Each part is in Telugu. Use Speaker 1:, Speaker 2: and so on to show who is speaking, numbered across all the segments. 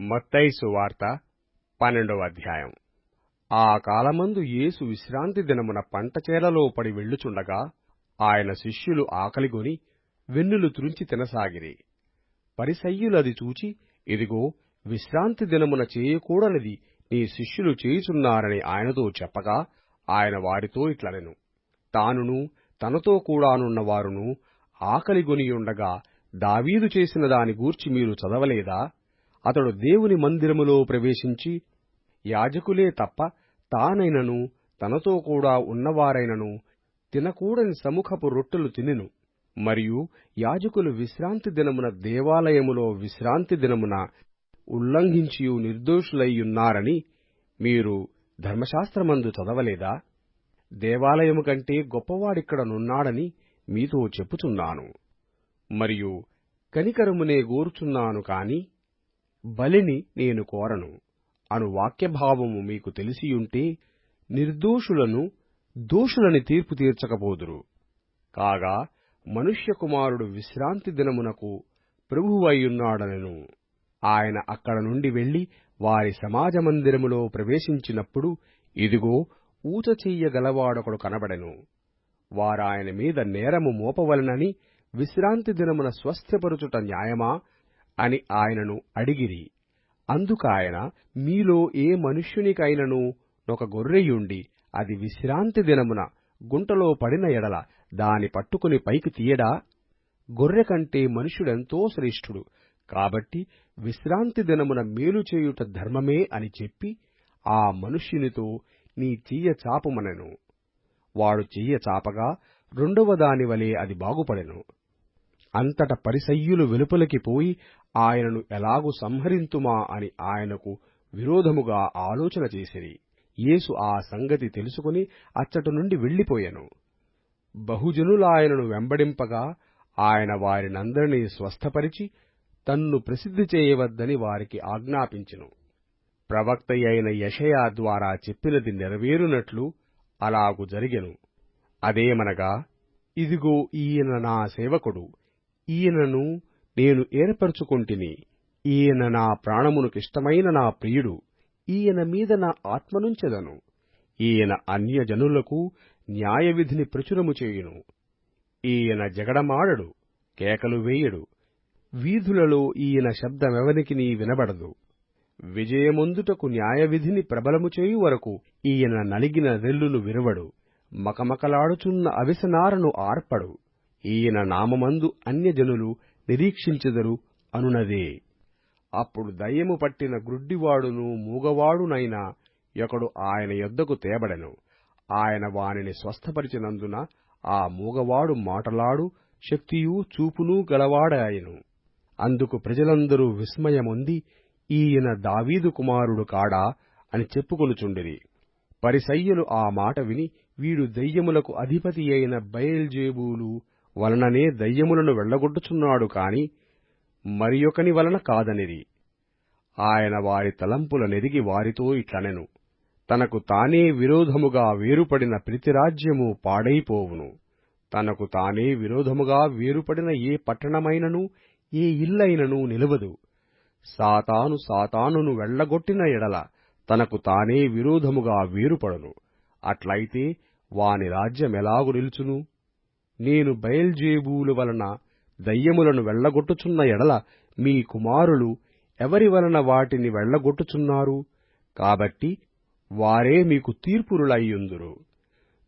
Speaker 1: మత్తయి సువార్త పన్నెండవ అధ్యాయం. ఆ కాలమందు యేసు విశ్రాంతి దినమున పంట చేలలో పడి వెళ్ళుచుండగా ఆయన శిష్యులు ఆకలిగొని వెన్నులు త్రుంచి తినసాగిరి. పరిసయ్యులది చూచి ఇదిగో విశ్రాంతి దినమున చేయకూడనిది నీ శిష్యులు చేయుచున్నారని ఆయనతో చెప్పగా ఆయన వారితో ఇట్లనెను తానును తనతో కూడానున్న వారును ఆకలిగొనియుండగా దావీదు చేసిన దాని గూర్చి మీరు చదవలేదా? అతడు దేవుని మందిరములో ప్రవేశించి యాజకులే తప్ప తానైనను తనతో కూడా ఉన్నవారైనను తినకూడని సముఖపు రొట్టెలు తినెను. మరియు యాజకులు విశ్రాంతి దినమున దేవాలయములో విశ్రాంతి దినమున ఉల్లంఘించియు నిర్దోషులయ్యున్నారని మీరు ధర్మశాస్త్రమందు చదవలేదా? దేవాలయము కంటే గొప్పవాడిక్కడనున్నాడని మీతో చెప్పుచున్నాను. మరియు కనికరమునే గోరుచున్నాను కాని బలిని నేను కోరను. అను వాక్యభావము మీకు తెలిసియుంటే నిర్దోషులను దోషులని తీర్పు తీర్చకపోదురు. కాగా మనుష్య కుమారుడు విశ్రాంతి దినమునకు ప్రభువయ్యున్నాడనెను ఆయన అక్కడ నుండి వెళ్ళి వారి సమాజ మందిరములో ప్రవేశించినప్పుడు ఇదిగో ఊచ చెయ్యగలవాడొకడు కనబడెను. వారాయన మీద నేరము మోపవలనని విశ్రాంతి దినమున స్వస్థపరుచుట న్యాయమా? అని ఆయనను అడిగిరి. అందుకాయన మీలో ఏ మనుష్యునికైనను ఒక గొర్రెయుండి అది విశ్రాంతి దినమున గుంటలో పడిన ఎడల దాని పట్టుకుని పైకి తీయడా? గొర్రె కంటే మనుష్యుడెంతో శ్రేష్ఠుడు. కాబట్టి విశ్రాంతి దినమున మేలు చేయుట ధర్మమే అని చెప్పి ఆ మనుష్యునితో నీ చెయ్య చాపుమనెను. వాడు చెయ్య చాపగా రెండవ దాని వలె అది బాగుపడెను. అంతట పరిసయ్యులు వెలుపలికి పోయి ఆయనను ఎలాగు సంహరింతుమా అని ఆయనకు విరోధముగా ఆలోచన చేసిరి. యేసు ఆ సంగతి తెలుసుకుని అచ్చటి నుండి వెళ్ళిపోయెను బహుజనులాయనను వెంబడింపగా ఆయన వారినందరినీ స్వస్థపరిచి తన్ను ప్రసిద్ధి చేయవద్దని వారికి ఆజ్ఞాపించెను. ప్రవక్త అయిన యషయా ద్వారా చెప్పినది నెరవేరునట్లు అలాగు జరిగెను. అదేమనగా ఇదిగో ఈయన నా సేవకుడు ఈయనను నేను ఏర్పరచుకొంటిని. ఈయన నా ప్రాణమునకిష్టమైన నా ప్రియుడు. ఈయన మీద నా ఆత్మనుంచెదను. ఈయన అన్యజనులకు న్యాయవిధిని ప్రచురము చేయును. ఈయన జగడమాడడు కేకలు వేయడు. వీధులలో ఈయన శబ్దమెవనికినీ వినబడదు. విజయముందుటకు న్యాయవిధిని ప్రబలము చేయు వరకు ఈయన నలిగిన రెల్లును విరవడు. మకమకలాడుచున్న అవిసనారను ఆర్పడు. ఈయన నామమందు అన్యజనులు నిరీక్షించెదరు అనునదే. అప్పుడు దయ్యము పట్టిన గ్రుడ్డివాడును మూగవాడునైన ఒకడు ఆయన యొద్దకు తేబడెను. ఆయన వానిని స్వస్థపరిచినందున ఆ మూగవాడు మాటలాడు శక్తియూ చూపునూ గలవాడాయెను. అందుకు ప్రజలందరూ విస్మయముంది ఈయన దావీదు కుమారుడు కాడా అని చెప్పుకొనుచుండిరి. పరిసయ్యులు ఆ మాట విని వీడు దయ్యములకు అధిపతి అయిన బయల్జేబూలు వలననే దయ్యములను వెళ్ళగొట్టుచున్నాడు కాని మరియొకని వలన కాదనిరి ఆయన వారి తలంపుల నెరిగి వారితో ఇట్లనెను తనకు తానే విరోధముగా వేరుపడిన ప్రతి రాజ్యము పాడైపోవును. తనకు తానే విరోధముగా వేరుపడిన ఏ పట్టణమైనను ఏ ఇల్లైనను నిలవదు. సాతాను సాతానును వెళ్ళగొట్టిన ఎడల తనకు తానే విరోధముగా వేరుపడును. అట్లయితే వాని రాజ్యమెలాగు నిలుచును? నేను బయల్జేబూలు వలన దయ్యములను వెళ్ళగొట్టుచున్న ఎడల మీ కుమారులు ఎవరి వలన వాటిని వెళ్ళగొట్టుచున్నారు కాబట్టి వారే మీకు తీర్పురులయ్యుందురు.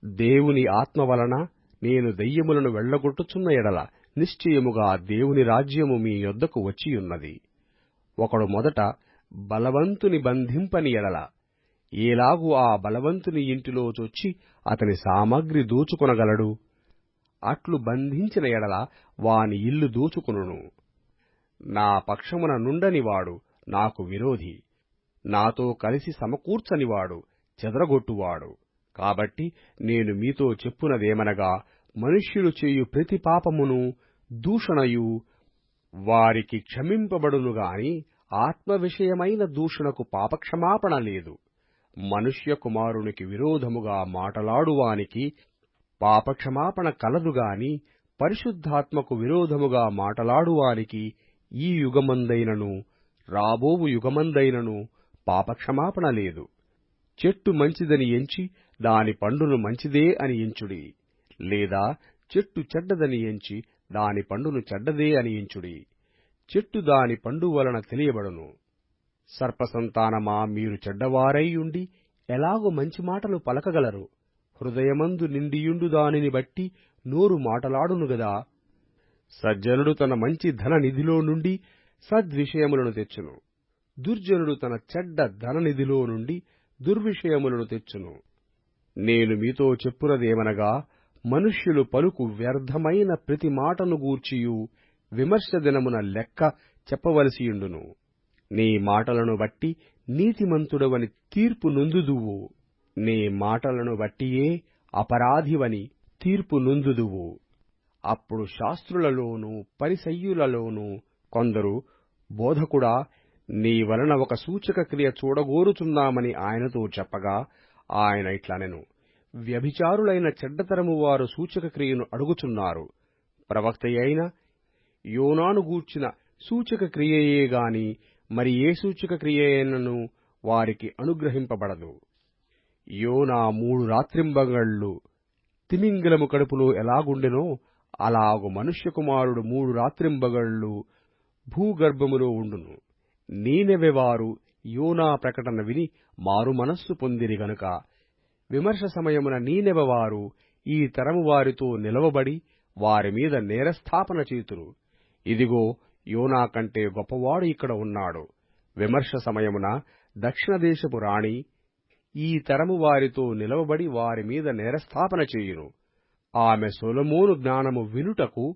Speaker 1: దేవుని ఆత్మ వలన నేను దయ్యములను వెళ్ళగొట్టుచున్న ఎడల నిశ్చయముగా దేవుని రాజ్యము మీ యొద్దకు వచ్చియున్నది. ఒకడు మొదట బలవంతుని బంధింపని ఎడల ఏలాగు ఆ బలవంతుని ఇంటిలో చొచ్చి అతని సామగ్రి దోచుకొనగలడు? అట్లు బంధించిన ఎడల వాని ఇల్లు దోచుకొనును. నా పక్షమున నుండనివాడు నాకు విరోధి. నాతో కలిసి సమకూర్చనివాడు చెదరగొట్టువాడు. కాబట్టి నేను మీతో చెప్పునదేమనగా మనుష్యులు చేయు ప్రతి పాపమును దూషణయు వారికి క్షమింపబడును గాని ఆత్మ విషయమైన దూషణకు పాపక్షమాపణ లేదు. మనుష్య కుమారునికి విరోధముగా మాటలాడువానికి పాపక్షమాపణ కలదుగాని పరిశుద్ధాత్మకు విరోధముగా మాటలాడువానికి ఈ యుగమందైనను రాబోవు యుగమందైనను పాపక్షమాపణ లేదు. చెట్టు మంచిదని ఎంచి దాని పండును మంచిదే అని ఎంచుడి. లేదా చెట్టు చెడ్డదని ఎంచి దాని పండును చెడ్డదే అని ఎంచుడి. చెట్టు దాని పండు వలన తెలియబడును. సర్పసంతానమా మీరు చెడ్డవారై ఉండి ఎలాగో మంచి మాటలు పలకగలరు. హృదయమందు నిండియుండు దానిని బట్టి నోరు మాటలాడును గదా. సజ్జనుడు తన మంచి ధన నిధిలో నుండి సద్విషయములను తెచ్చును. దుర్జనుడు తన చెడ్డ ధననిధిలో నుండి దుర్విషయములను తెచ్చును. నేను మీతో చెప్పునదేమనగా మనుష్యులు పలుకు వ్యర్థమైన ప్రతి మాటను గూర్చియు విమర్శ దినమున లెక్క చెప్పవలసియుండును. నీ మాటలను బట్టి నీతిమంతుడవని తీర్పు నొందుదువు. నీ మాటలను బట్టియే అపరాధివని తీర్పు నుందుదువు. అప్పుడు శాస్త్రులలోనూ పరిసయ్యులలోనూ కొందరు బోధకుడా నీ వలన ఒక సూచక క్రియ చూడగోరుచున్నామని ఆయనతో చెప్పగా ఆయన ఇట్లనెను వ్యభిచారులైన చెడ్డతరము వారు సూచక క్రియను అడుగుచున్నారు. ప్రవక్తయైన యోనాను గూర్చిన సూచక క్రియయే గాని మరి ఏ సూచక క్రియనను వారికి అనుగ్రహింపబడదు. యోనా మూడు రాత్రింబగళ్ళు తిమింగలము కడుపులో ఎలాగుండెనో అలాగు మనుష్య కుమారుడు మూడు రాత్రింబగళ్ళు భూగర్భములో ఉండును. నీనెవెవారు యోనా ప్రకటన విని మారు మనస్సు పొందిరి గనుక. విమర్శ సమయమున నీనెవవారు ఈ తరము వారితో నిలవబడి వారి మీద నేరస్థాపన చేతురు. ఇదిగో యోనా కంటే గొప్పవాడు ఇక్కడ ఉన్నాడు. విమర్శ సమయమున దక్షిణ దేశపు రాణి ఈ తరము వారితో నిలవబడి వారి మీద నేరస్థాపన చేయును. ఆమె సొలమోను జ్ఞానము వినుటకు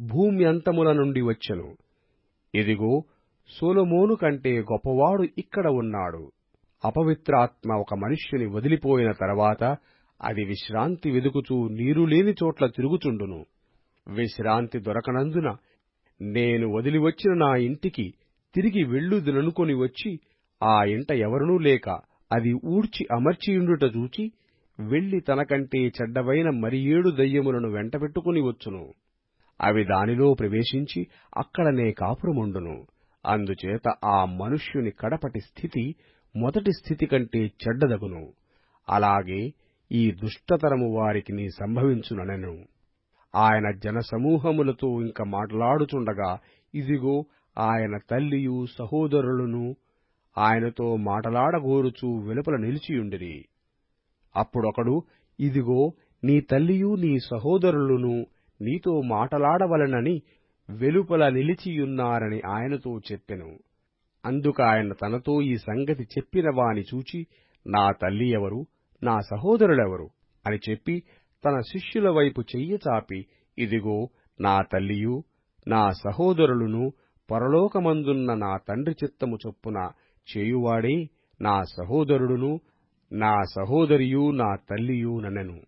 Speaker 1: భూమి అంతముల నుండి వచ్చెను. ఇదిగో సోలమోను కంటే గొప్పవాడు ఇక్కడ ఉన్నాడు. అపవిత్రాత్మ ఒక మనుష్యుని వదిలిపోయిన తర్వాత అది విశ్రాంతి వెదుకుచూ నీరు లేని చోట్ల తిరుగుచుండును. విశ్రాంతి దొరకనందున నేను వదిలివచ్చిన నా ఇంటికి తిరిగి వెళ్ళుదుననుకొని వచ్చి ఆ ఇంట ఎవరునూ లేక అది ఊడ్చి అమర్చియుండుట చూచి వెళ్ళి తనకంటే చెడ్డవైన మరి ఏడు దయ్యములను వెంటబెట్టుకుని వచ్చును. అవి దానిలో ప్రవేశించి అక్కడనే కాపురముండును. అందుచేత ఆ మనుష్యుని కడపటి స్థితి మొదటి స్థితి కంటే చెడ్డదగును. అలాగే ఈ దుష్టతరము వారికి నీ సంభవించుననెను. ఆయన జనసమూహములతో ఇంక మాట్లాడుచుండగా ఇదిగో ఆయన తల్లియు సహోదరులను ఆయనతో మాటలాడగోరుచూ వెలుపల నిలిచియుండిరి. అప్పుడొకడు ఇదిగో నీ తల్లియు నీ సహోదరులను నీతో మాటలాడవలనని వెలుపల నిలిచియున్నారని ఆయనతో చెప్పెను. అందుకాయన తనతో ఈ సంగతి చెప్పిన వాని చూచి నా తల్లి ఎవరు? నా సహోదరులెవరు? అని చెప్పి తన శిష్యుల వైపు చెయ్యి చాపి ఇదిగో నా తల్లియు నా సహోదరులను పరలోకమందున్న నా తండ్రి చిత్తము చొప్పున చేయువాడే నా సహోదరుడును నా సహోదరియు నా తల్లియు ననెను